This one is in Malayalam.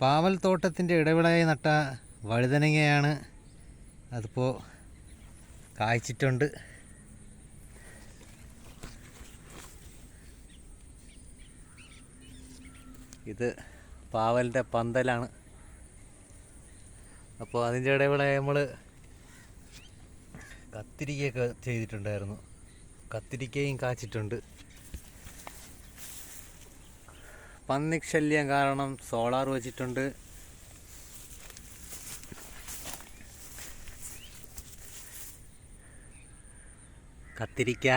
പാവൽ തോട്ടത്തിന്റെ ഇടവിളയായി നട്ട വഴുതനങ്ങയാണ് അതിപ്പോൾ കായ്ച്ചിട്ടുണ്ട്. ഇത് പാവലിന്റെ പന്തലാണ്. അപ്പോൾ അതിന്റെ ഇടവിള നമ്മൾ കത്തിരിക്കയൊക്കെ ചെയ്തിട്ടുണ്ടായിരുന്നു. കത്തിരിക്കയും കാച്ചിട്ടുണ്ട്. പന്നിക് ശല്യം കാരണം സോളാർ വെച്ചിട്ടുണ്ട്. കത്തിരിക്ക.